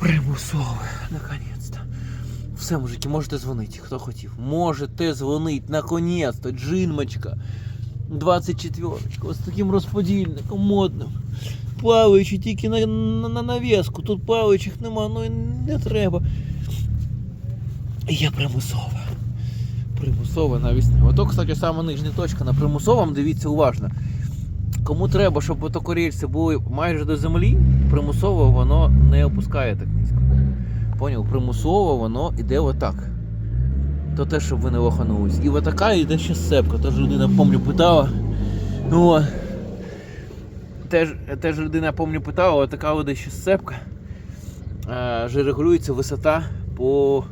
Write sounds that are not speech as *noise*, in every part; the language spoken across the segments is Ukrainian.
Примусове, наконець-то. Все, мужики, можете дзвонити, хто хотів. Можете дзвонити, наконець-то, джинмочка. 24-ка, ось таким розподільником модним. Плаваючи тільки на, на, на нав'язку. Тут плаваючих нема, ну і не треба. Є примусове. Примусове навісне. Ото, кстати, саме нижня точка на примусовому, дивіться уважно. Кому треба, щоб мотокорільці були майже до землі, примусово воно не опускає так низько. Поняв? Примусово воно йде отак. То те, щоб ви не лоханулись. І отака йде ще сцепка. Тож людина, помню, питала. Ну, теж, теж людина, помню, питала, отака йде ще сцепка. Е, вже регулюється висота по.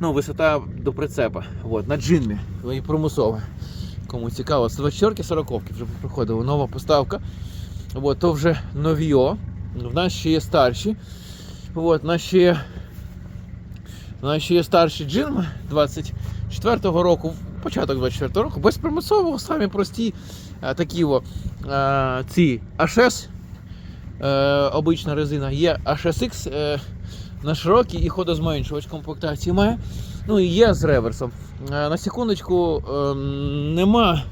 Ну, висота до прицепа. От, на джинмі. І примусово. Кому цікаво, 124 40 вже приходила нова поставка. От, то вже новіо. В нас ще є старші. От, в нас ще є, в нас ще є старші джинми 24-го року, початок 24-го року, без примусового, самі прості е, такі о, е, ці HS, е, обична резина, є HSX на широкій і ходозменшувач комплектації має. Ну і є з реверсом. На секундочку, нема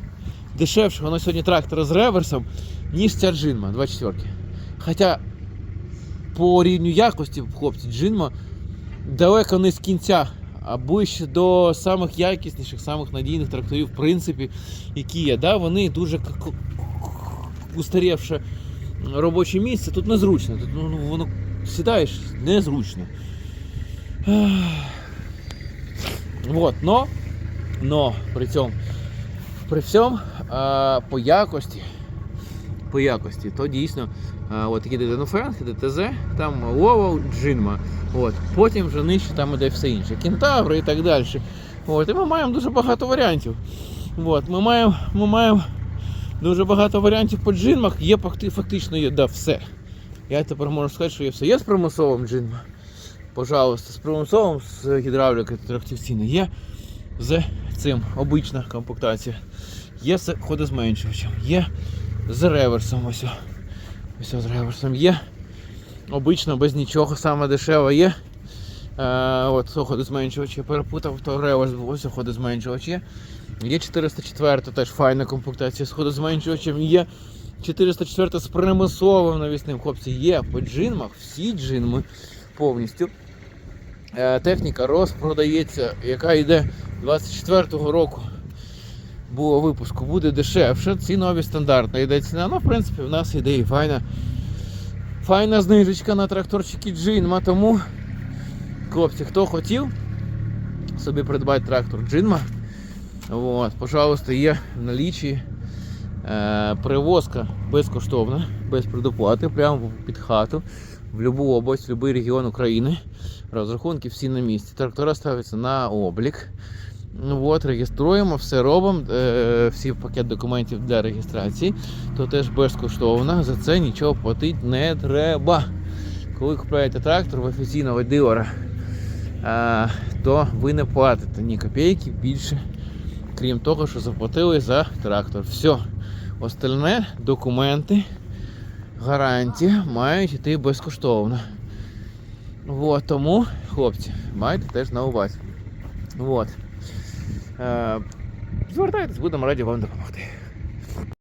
дешевшого на сьогодні трактора з реверсом, ніж ця джинма 24. Хоча по рівню якості, хлопці, джинма далеко не з кінця, а ближче до самих якісніших, самих надійних тракторів, в принципі, які є. Да, вони дуже устарівше робоче місце. Тут незручно. Тут ну, ну, воно сідаєш незручно. *sighs* Вот, но, но при цьому, при всьому, по якості, по якості, то дійсно а, от такі Френк, ДТЗ, там Лово, Джинма. От. Потім вже нижче там іде все інше. Кентаври і так далі. От. І ми маємо дуже багато варіантів. От. Ми, маємо, ми маємо дуже багато варіантів по джинмах. Є фактично є да, все. Я тепер можу сказати, що є все. Є з примусовим джинма. Пожалуйста, з примусовим, з гідравлікою трьохтівційною. Є з цим обична комплектація. Є з ходозменшувачем, є з реверсом. Ось. Ось з реверсом є. Обично без нічого, саме дешево є. Е, от ходозменшувач я перепутав, то реверс був, ось ходозменшувач є. Є 404 теж файна комплектація з ходозменшувачем. Є 404 з примусовим навісним. Хлопці, є по джинмах, всі джинми повністю. Е, техніка розпродається, яка йде 24-го року. Було випуску, буде дешевше. Ці нові стандартна йде ціна. Ну, в принципі, в нас іде і файна. Файна знижечка на тракторчики Джинма. Тому, хлопці, хто хотів собі придбати трактор Джинма. От, пожалуйста, є в налічі. Е, перевозка безкоштовна, без предоплати, прямо під хату, в будь-яку область, в будь-який регіон України. Розрахунки всі на місці. Трактора ставляться на облік. Ну от, реєструємо, все робимо, е, всі пакет документів для реєстрації, то теж безкоштовно. За це нічого платити не треба. Коли купуєте трактор в офіційного дилера, е, то ви не платите ні копійки більше, крім того, що заплатили за трактор. Все. Остальне документи, гарантії мають йти безкоштовно. Вот, тому, хлопці, майте теж на увазі. Вот. Е, звертайтесь, будемо раді вам допомогти.